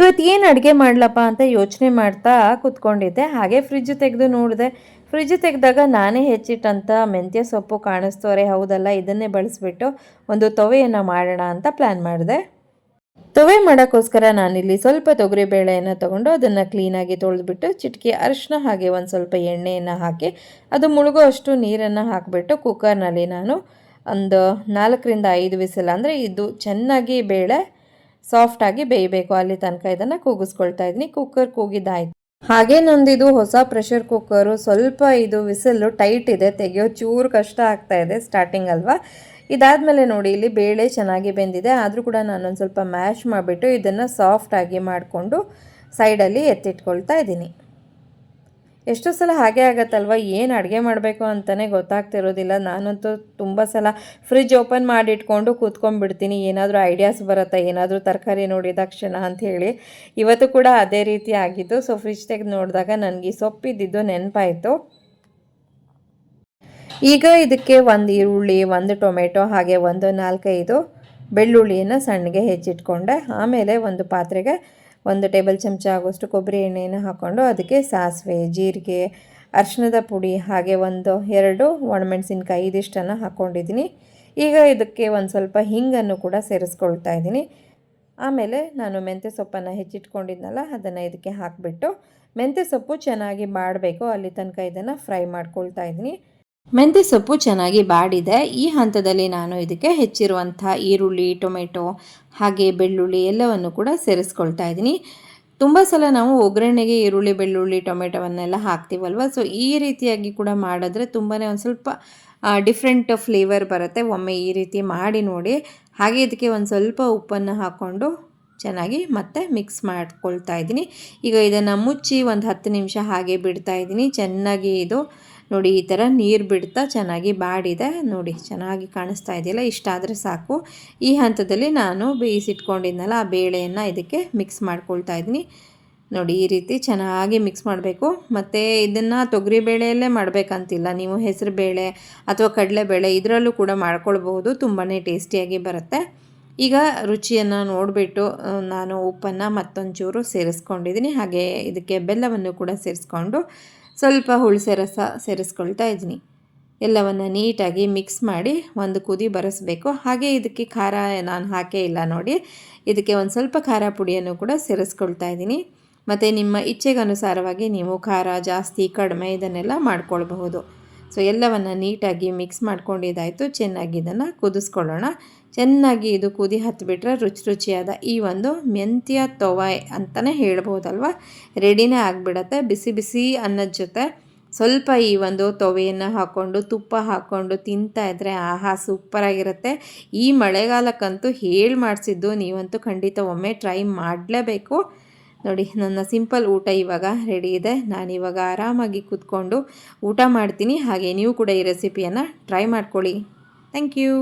ಇವತ್ತು ಏನು ಅಡುಗೆ ಮಾಡ್ಲಪ್ಪ ಅಂತ ಯೋಚನೆ ಮಾಡ್ತಾ ಕೂತ್ಕೊಂಡಿದ್ದೆ. ಹಾಗೆ ಫ್ರಿಜ್ ತೆಗೆದು ನೋಡಿದೆ. ಫ್ರಿಜ್ ತೆಗೆದಾಗ ನಾನೇ ಹೆಚ್ಚಿಟ್ಟಂಥ ಮೆಂತ್ಯ ಸೊಪ್ಪು ಕಾಣಿಸ್ತೋರೆ ಹೌದಲ್ಲ? ಇದನ್ನೇ ಬಳಸಿಬಿಟ್ಟು ಒಂದು ತೊವೆಯನ್ನು ಮಾಡೋಣ ಅಂತ ಪ್ಲ್ಯಾನ್ ಮಾಡಿದೆ. ತೊವೆ ಮಾಡೋಕ್ಕೋಸ್ಕರ ನಾನಿಲ್ಲಿ ಸ್ವಲ್ಪ ತೊಗರಿ ಬೇಳೆಯನ್ನು ತೊಗೊಂಡು ಅದನ್ನು ಕ್ಲೀನಾಗಿ ತೊಳೆದುಬಿಟ್ಟು ಚಿಟಕಿ ಅರಿಶಿನ ಹಾಗೆ ಒಂದು ಸ್ವಲ್ಪ ಎಣ್ಣೆಯನ್ನು ಹಾಕಿ ಅದು ಮುಳುಗೋ ಅಷ್ಟು ನೀರನ್ನು ಹಾಕಿಬಿಟ್ಟು ಕುಕ್ಕರ್ನಲ್ಲಿ ನಾನು ಒಂದು ನಾಲ್ಕರಿಂದ ಐದು ವಿಸಿಲ್, ಅಂದರೆ ಇದು ಚೆನ್ನಾಗಿ ಬೇಳೆ ಸಾಫ್ಟಾಗಿ ಬೇಯಬೇಕು. ಅಲ್ಲಿ ತನಕ ಇದನ್ನು ಕೂಗಿಸ್ಕೊಳ್ತಾ ಇದ್ದೀನಿ. ಕುಕ್ಕರ್ ಕೂಗಿದ್ದಾಯ್ತು. ಹಾಗೆ ನಂದಿದು ಹೊಸ ಪ್ರೆಷರ್ ಕುಕ್ಕರು ಸ್ವಲ್ಪ ಇದು ವಿಸಲ್ಲು ಟೈಟ್ ಇದೆ. ತೆಗೆಯೋ ಚೂರು ಕಷ್ಟ ಆಗ್ತಾ ಇದೆ ಸ್ಟಾರ್ಟಿಂಗ್ ಅಲ್ವಾ? ಇದಾದಮೇಲೆ ನೋಡಿ, ಇಲ್ಲಿ ಬೇಳೆ ಚೆನ್ನಾಗಿ ಬೆಂದಿದೆ. ಆದರೂ ಕೂಡ ನಾನೊಂದು ಸ್ವಲ್ಪ ಮ್ಯಾಶ್ ಮಾಡಿಬಿಟ್ಟು ಇದನ್ನು ಸಾಫ್ಟಾಗಿ ಮಾಡಿಕೊಂಡು ಸೈಡಲ್ಲಿ ಎತ್ತಿಟ್ಕೊಳ್ತಾ ಇದ್ದೀನಿ. ಎಷ್ಟೋ ಸಲ ಹಾಗೆ ಆಗತ್ತಲ್ವ? ಏನು ಅಡುಗೆ ಮಾಡಬೇಕು ಅಂತಲೇ ಗೊತ್ತಾಗ್ತಿರೋದಿಲ್ಲ. ನಾನಂತೂ ತುಂಬ ಸಲ ಫ್ರಿಜ್ ಓಪನ್ ಮಾಡಿಟ್ಕೊಂಡು ಕೂತ್ಕೊಂಡ್ಬಿಡ್ತೀನಿ. ಏನಾದರೂ ಐಡಿಯಾಸ್ ಬರುತ್ತಾ? ಏನಾದರೂ ತರಕಾರಿ ನೋಡಿದ ಅಂತ ಅಂಥೇಳಿ ಇವತ್ತು ಕೂಡ ಅದೇ ರೀತಿ ಆಗಿದ್ದು. ಸೊ ಫ್ರಿಜ್ ತೆಗೆದು ನೋಡಿದಾಗ ನನಗೆ ಸೊಪ್ಪಿದ್ದಿದ್ದು ನೆನಪಾಯಿತು. ಈಗ ಇದಕ್ಕೆ ಒಂದು ಈರುಳ್ಳಿ, ಒಂದು ಟೊಮೆಟೊ, ಹಾಗೆ ಒಂದು ನಾಲ್ಕೈದು ಬೆಳ್ಳುಳ್ಳಿಯನ್ನು ಸಣ್ಣಗೆ ಹೆಚ್ಚಿಟ್ಕೊಂಡೆ. ಆಮೇಲೆ ಒಂದು ಪಾತ್ರೆಗೆ ಒಂದು ಟೇಬಲ್ ಚಮಚ ಆಗೋಷ್ಟು ಕೊಬ್ಬರಿ ಎಣ್ಣೆಯನ್ನು ಹಾಕ್ಕೊಂಡು ಅದಕ್ಕೆ ಸಾಸಿವೆ, ಜೀರಿಗೆ, ಅರಿಶಿಣದ ಪುಡಿ ಹಾಗೆ ಒಂದು, ಎರಡು ಒಣಮೆಣಸಿನ್ಕಾಯಿ ಇದಿಷ್ಟನ್ನು ಹಾಕ್ಕೊಂಡಿದ್ದೀನಿ ಈಗ ಇದಕ್ಕೆ ಒಂದು ಸ್ವಲ್ಪ ಹಿಂಗನ್ನು ಕೂಡ ಸೇರಿಸ್ಕೊಳ್ತಾ ಇದ್ದೀನಿ. ಆಮೇಲೆ ನಾನು ಮೆಂತ್ಯ ಸೊಪ್ಪನ್ನು ಹೆಚ್ಚಿಟ್ಕೊಂಡಿದ್ನಲ್ಲ, ಅದನ್ನು ಇದಕ್ಕೆ ಹಾಕಿಬಿಟ್ಟು ಮೆಂತ್ಯ ಸೊಪ್ಪು ಚೆನ್ನಾಗಿ ಮಾಡಬೇಕು. ಅಲ್ಲಿ ತನಕ ಇದನ್ನು ಫ್ರೈ ಮಾಡ್ಕೊಳ್ತಾ ಇದ್ದೀನಿ. ಮೆಂತ್ಯ ಸೊಪ್ಪು ಚೆನ್ನಾಗಿ ಬಾಡಿದೆ. ಈ ಹಂತದಲ್ಲಿ ನಾನು ಇದಕ್ಕೆ ಹೆಚ್ಚಿರುವಂಥ ಈರುಳ್ಳಿ, ಟೊಮೆಟೊ, ಹಾಗೆ ಬೆಳ್ಳುಳ್ಳಿ ಎಲ್ಲವನ್ನು ಕೂಡ ಸೇರಿಸ್ಕೊಳ್ತಾ ಇದ್ದೀನಿ. ತುಂಬ ಸಲ ನಾವು ಒಗ್ಗರಣೆಗೆ ಈರುಳ್ಳಿ, ಬೆಳ್ಳುಳ್ಳಿ, ಟೊಮೆಟೊವನ್ನೆಲ್ಲ ಹಾಕ್ತೀವಲ್ವ? ಸೊ ಈ ರೀತಿಯಾಗಿ ಕೂಡ ಮಾಡಿದ್ರೆ ತುಂಬಾ ಒಂದು ಸ್ವಲ್ಪ ಡಿಫ್ರೆಂಟ್ ಫ್ಲೇವರ್ ಬರುತ್ತೆ. ಒಮ್ಮೆ ಈ ರೀತಿ ಮಾಡಿ ನೋಡಿ. ಹಾಗೆ ಇದಕ್ಕೆ ಒಂದು ಸ್ವಲ್ಪ ಉಪ್ಪನ್ನು ಹಾಕ್ಕೊಂಡು ಚೆನ್ನಾಗಿ ಮತ್ತೆ ಮಿಕ್ಸ್ ಮಾಡ್ಕೊಳ್ತಾ ಇದ್ದೀನಿ. ಈಗ ಇದನ್ನು ಮುಚ್ಚಿ ಒಂದು ಹತ್ತು ನಿಮಿಷ ಹಾಗೆ ಬಿಡ್ತಾ ಇದ್ದೀನಿ. ಚೆನ್ನಾಗಿ ಇದು ನೋಡಿ, ಈ ಥರ ನೀರು ಬಿಡ್ತಾ ಚೆನ್ನಾಗಿ ಬಾಡಿದೆ. ನೋಡಿ, ಚೆನ್ನಾಗಿ ಕಾಣಿಸ್ತಾ ಇದೆಯಲ್ಲ, ಇಷ್ಟಾದರೆ ಸಾಕು. ಈ ಹಂತದಲ್ಲಿ ನಾನು ಬೇಯಿಸಿಟ್ಕೊಂಡಿದ್ನಲ್ಲ, ಆ ಬೇಳೆಯನ್ನು ಇದಕ್ಕೆ ಮಿಕ್ಸ್ ಮಾಡ್ಕೊಳ್ತಾ ಇದ್ದೀನಿ ನೋಡಿ, ಈ ರೀತಿ ಚೆನ್ನಾಗಿ ಮಿಕ್ಸ್ ಮಾಡಬೇಕು. ಮತ್ತು ಇದನ್ನು ತೊಗರಿ ಬೇಳೆಯಲ್ಲೇ ಮಾಡಬೇಕಂತಿಲ್ಲ. ನೀವು ಹೆಸರು ಬೇಳೆ ಅಥವಾ ಕಡಲೆಬೇಳೆ ಇದರಲ್ಲೂ ಕೂಡ ಮಾಡ್ಕೊಳ್ಬಹುದು. ತುಂಬಾ ಟೇಸ್ಟಿಯಾಗಿ ಬರುತ್ತೆ. ಈಗ ರುಚಿಯನ್ನು ನೋಡಿಬಿಟ್ಟು ನಾನು ಉಪ್ಪನ್ನು ಮತ್ತೊಂಚೂರು ಸೇರಿಸ್ಕೊಂಡಿದ್ದೀನಿ ಹಾಗೆ ಇದಕ್ಕೆ ಬೆಲ್ಲವನ್ನು ಕೂಡ ಸೇರಿಸ್ಕೊಂಡು ಸ್ವಲ್ಪ ಹುಳಿಸೆ ರಸ ಸೇರಿಸ್ಕೊಳ್ತಾ ಇದ್ದೀನಿ. ಎಲ್ಲವನ್ನು ನೀಟಾಗಿ ಮಿಕ್ಸ್ ಮಾಡಿ ಒಂದು ಕುದಿ ಬರೆಸ್ಬೇಕು. ಹಾಗೆ ಇದಕ್ಕೆ ಖಾರ ನಾನು ಹಾಕೇ ಇಲ್ಲ ನೋಡಿ. ಇದಕ್ಕೆ ಒಂದು ಸ್ವಲ್ಪ ಖಾರ ಪುಡಿಯನ್ನು ಕೂಡ ಸೇರಿಸ್ಕೊಳ್ತಾ ಇದ್ದೀನಿ. ಮತ್ತು ನಿಮ್ಮ ಇಚ್ಛೆಗನುಸಾರವಾಗಿ ನೀವು ಖಾರ ಜಾಸ್ತಿ ಕಡಿಮೆ ಇದನ್ನೆಲ್ಲ ಮಾಡ್ಕೊಳ್ಬಹುದು. ಸೊ ಎಲ್ಲವನ್ನು ನೀಟಾಗಿ ಮಿಕ್ಸ್ ಮಾಡ್ಕೊಂಡಿದ್ದಾಯಿತು ಚೆನ್ನಾಗಿ ಇದನ್ನು ಕುದಿಸ್ಕೊಳ್ಳೋಣ. ಚೆನ್ನಾಗಿ ಇದು ಕುದಿ ಹತ್ತಿಬಿಟ್ರೆ ರುಚಿ ರುಚಿಯಾದ ಈ ಒಂದು ಮೆಂತ್ಯ ತೊವಾಯ್ ಅಂತಲೇ ಹೇಳ್ಬೋದಲ್ವ? ರೆಡಿನೇ ಆಗಿಬಿಡತ್ತೆ. ಬಿಸಿ ಬಿಸಿ ಅನ್ನದ ಜೊತೆ ಸ್ವಲ್ಪ ಈ ಒಂದು ತೊವೆಯನ್ನು ಹಾಕ್ಕೊಂಡು ತುಪ್ಪ ಹಾಕ್ಕೊಂಡು ತಿಂತಾ ಇದ್ದರೆ ಆಹಾ, ಸೂಪರಾಗಿರುತ್ತೆ. ಈ ಮಳೆಗಾಲಕ್ಕಂತೂ ಹೇಳಿ ಮಾಡಿಸಿದ್ದು ನೀವಂತೂ ಖಂಡಿತ ಒಮ್ಮೆ ಟ್ರೈ ಮಾಡಲೇಬೇಕು. ನೋಡಿ, ನನ್ನ ಸಿಂಪಲ್ ಊಟ ಇವಾಗ ರೆಡಿ ಇದೆ. ನಾನು ಇವಾಗ ಆರಾಮಾಗಿ ಕೂತ್ಕೊಂಡು ಊಟ ಮಾಡ್ತೀನಿ. ಹಾಗೆ ನೀವು ಕೂಡ ಈ ರೆಸಿಪಿಯನ್ನು ಟ್ರೈ ಮಾಡ್ಕೊಳ್ಳಿ. Thank you